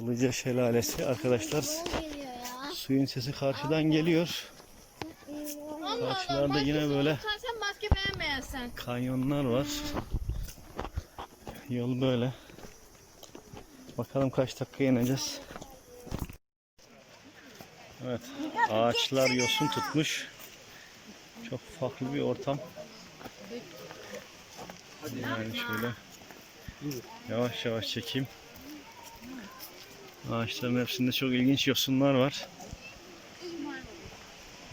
Ilıca Şelalesi arkadaşlar. Suyun sesi karşıdan geliyor. Karşılarda yine böyle kanyonlar var. Yol böyle. Bakalım kaç dakika ineceğiz. Evet. Ağaçlar yosun tutmuş. Çok farklı bir ortam. Yani şöyle yavaş yavaş çekeyim. Ağaçların hepsinde çok ilginç yosunlar var.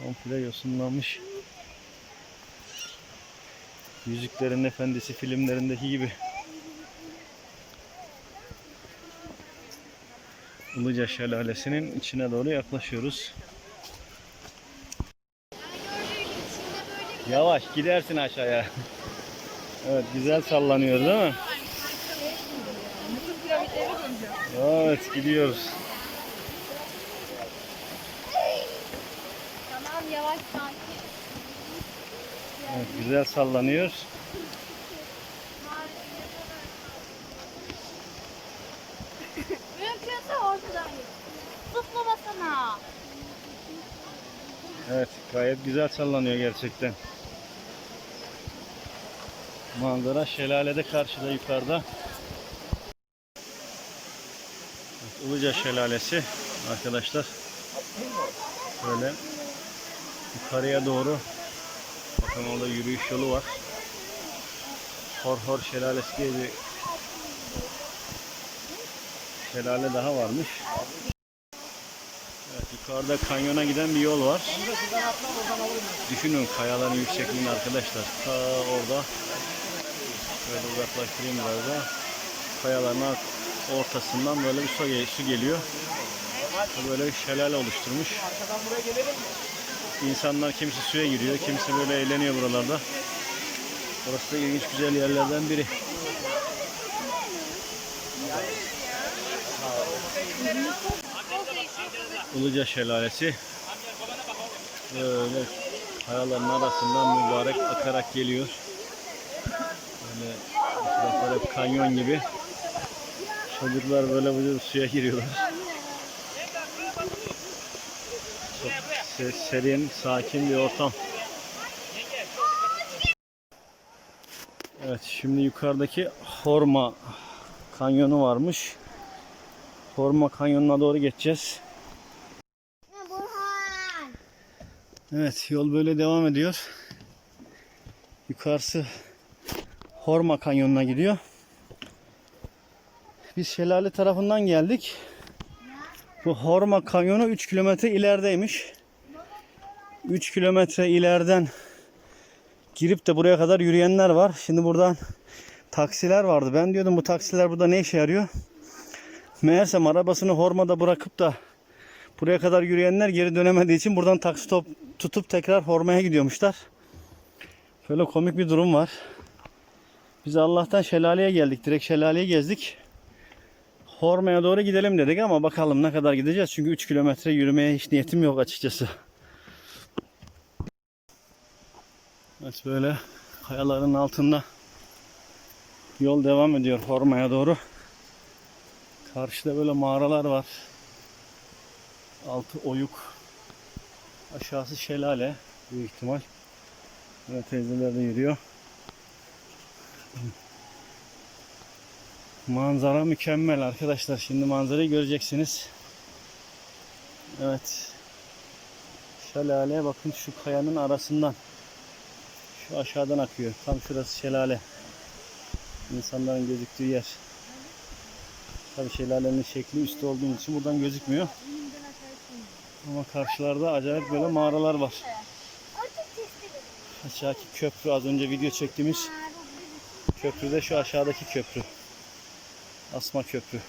Komple yosunlanmış. Yüzüklerin Efendisi filmlerindeki gibi. Ilıca Şelalesi'nin içine doğru yaklaşıyoruz. Yavaş gidersin aşağıya. Evet güzel sallanıyor değil mi? Evet gidiyoruz. Tamam yavaş sakin. Evet, güzel sallanıyor. Mümkünse ortadan git. Zıplamasana. Evet gayet güzel sallanıyor gerçekten. Manzara şelalede karşıda yukarıda. Ilıca Şelalesi arkadaşlar. Böyle yukarıya doğru bakın orada yürüyüş yolu var. Hor Hor Şelalesi diye bir şelale daha varmış. Evet, yukarıda kanyona giden bir yol var. Düşünün kayaların yüksekliğini arkadaşlar. Ta orada şöyle uzaklaştırayım biraz da. Kayaların ortasından böyle bir su, gel- su geliyor. Böyle bir şelale oluşturmuş. İnsanlar kimisi suya giriyor, kimisi böyle eğleniyor buralarda. Burası da ilginç güzel yerlerden biri. Ilıca Şelalesi. Böyle kayaların arasından mübarek akarak geliyor. Böyle etraflar kanyon gibi. Çocuklar böyle böyle suya giriyorlar. Çok se- serin, sakin bir ortam. Evet, şimdi yukarıdaki Horma kanyonu varmış. Horma kanyonuna doğru geçeceğiz. Evet yol böyle devam ediyor. Yukarısı Horma Kanyonu'na gidiyor. Biz şelale tarafından geldik. Bu Horma Kanyonu 3 kilometre ilerideymiş. 3 kilometre ileriden girip de buraya kadar yürüyenler var. Şimdi buradan taksiler vardı. Ben diyordum bu taksiler burada ne işe yarıyor? Meğersem arabasını Horma'da bırakıp da Buraya kadar yürüyenler geri dönemediği için buradan taksi top tutup tekrar Horma'ya gidiyormuşlar. Böyle komik bir durum var. Biz Allah'tan şelaleye geldik. Direkt şelaleyi gezdik. Horma'ya doğru gidelim dedik ama bakalım ne kadar gideceğiz. Çünkü 3 kilometre yürümeye hiç niyetim yok açıkçası. Evet böyle kayaların altında yol devam ediyor Horma'ya doğru. Karşıda böyle mağaralar var. Altı oyuk. Aşağısı şelale büyük ihtimal. Böyle teyzeler de yürüyor. Manzara mükemmel arkadaşlar. Şimdi manzarayı göreceksiniz. Evet. Şelale bakın şu kayanın arasından. Şu aşağıdan akıyor. Tam şurası şelale. İnsanların gözüktüğü yer. Tabii şelalenin şekli üstü olduğu için buradan gözükmüyor. Ama karşılarda acayip böyle mağaralar var. Aşağıdaki köprü az önce video çektiğimiz köprü de şu aşağıdaki köprü. Asma köprü.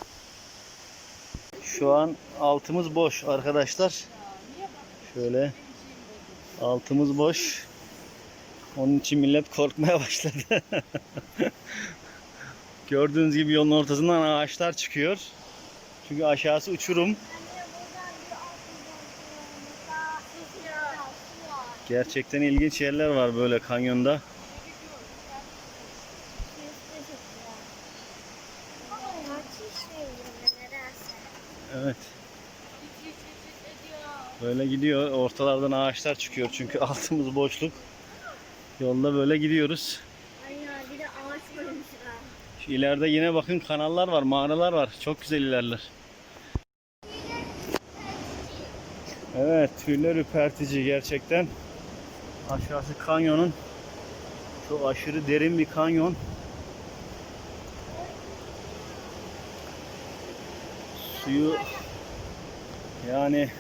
Şu an altımız boş arkadaşlar. Şöyle altımız boş. Onun için millet korkmaya başladı. Gördüğünüz gibi yolun ortasından ağaçlar çıkıyor. Çünkü aşağısı uçurum. Gerçekten ilginç yerler var böyle kanyonda. Kaç yaşındayım nedense. Evet. Böyle gidiyor. Ortalardan ağaçlar çıkıyor çünkü altımız boşluk. Yolda böyle gidiyoruz. Aynen bir de ağaç koymuşlar. Şu ileride yine bakın kanallar var, mağaralar var. Çok güzel ilerler. Evet, tüyler ürpertici gerçekten. Aşağısı kanyonun çok aşırı derin bir kanyon. Suyu yani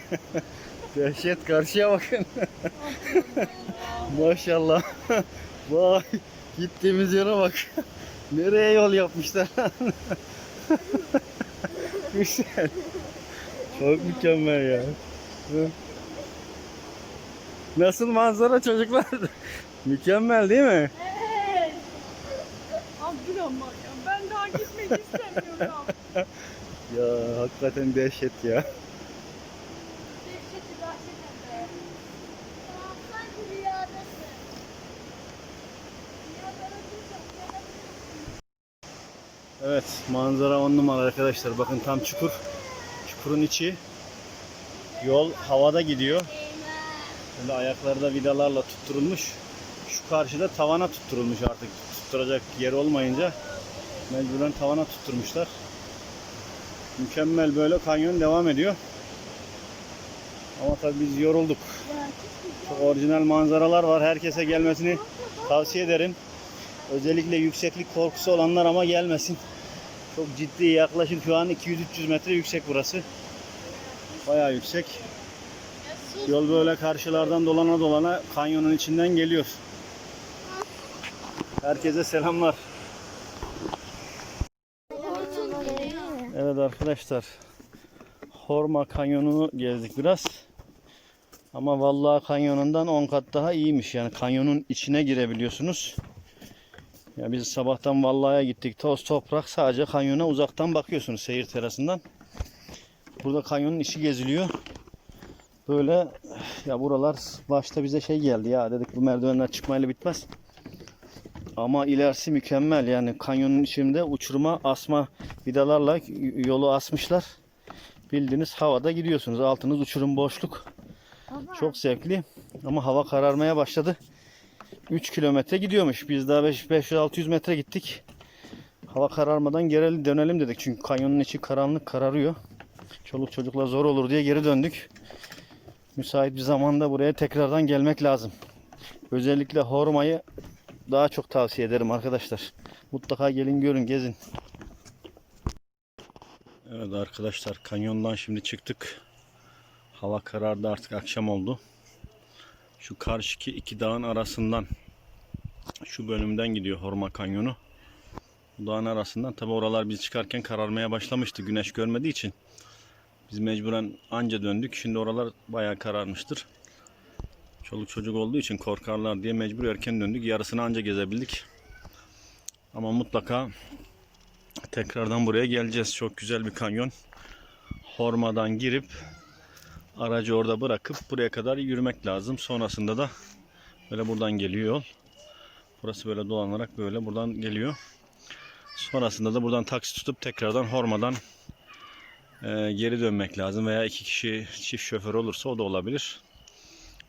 dehşet karşıya bakın. Maşallah. Vay gittiğimiz yere bak. Nereye yol yapmışlar? Güzel. Çok mükemmel ya. Nasıl manzara çocuklar? mükemmel değil mi? Evet. Abdurrahman ya ben daha gitmek istemiyorum. Ya hakikaten dehşet ya. Evet manzara on numara arkadaşlar. Bakın tam çukur. Çukurun içi. Yol havada gidiyor. Böyle ayakları da vidalarla tutturulmuş. Şu karşıda tavana tutturulmuş artık. Tutturacak yer olmayınca mecburen tavana tutturmuşlar. Mükemmel böyle kanyon devam ediyor. Ama tabii biz yorulduk. Çok orijinal manzaralar var. Herkese gelmesini tavsiye ederim. Özellikle yükseklik korkusu olanlar ama gelmesin. Çok ciddi yaklaşık şu an 200-300 metre yüksek burası. Bayağı yüksek. Yol böyle karşılardan dolana dolana kanyonun içinden geliyor. Herkese selamlar. Evet arkadaşlar. Horma kanyonunu gezdik biraz. Ama vallahi kanyonundan 10 kat daha iyiymiş. Yani kanyonun içine girebiliyorsunuz. Ya biz sabahtan vallaya gittik. Toz toprak sadece kanyona uzaktan bakıyorsunuz seyir terasından. Burada kanyonun içi geziliyor. Böyle ya buralar başta bize şey geldi ya dedik bu merdivenler çıkmayla bitmez. Ama ilerisi mükemmel yani kanyonun içinde uçuruma asma vidalarla yolu asmışlar. Bildiğiniz havada gidiyorsunuz. Altınız uçurum boşluk. Çok zevkli ama hava kararmaya başladı. 3 kilometre gidiyormuş. Biz daha 500-600 metre gittik. Hava kararmadan geri dönelim dedik. Çünkü kanyonun içi karanlık kararıyor. Çoluk çocukla zor olur diye geri döndük. Müsait bir zamanda buraya tekrardan gelmek lazım. Özellikle Horma'yı daha çok tavsiye ederim arkadaşlar. Mutlaka gelin görün gezin. Evet arkadaşlar kanyondan şimdi çıktık. Hava karardı artık akşam oldu. Şu karşıki iki dağın arasından şu bölümden gidiyor Horma Kanyonu. Bu dağın arasından tabi oralar biz çıkarken kararmaya başlamıştı güneş görmediği için. Biz mecburen anca döndük. Şimdi oralar bayağı kararmıştır. Çoluk çocuk olduğu için korkarlar diye mecbur erken döndük. Yarısını anca gezebildik. Ama mutlaka tekrardan buraya geleceğiz. Çok güzel bir kanyon. Hormadan girip aracı orada bırakıp buraya kadar yürümek lazım. Sonrasında da böyle buradan geliyor yol. Burası böyle dolanarak böyle buradan geliyor. Sonrasında da buradan taksi tutup tekrardan Horma'dan e, geri dönmek lazım veya iki kişi çift şoför olursa o da olabilir.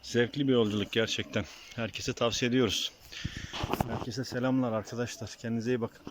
Zevkli bir yolculuk gerçekten. Herkese tavsiye ediyoruz. Herkese selamlar arkadaşlar. Kendinize iyi bakın.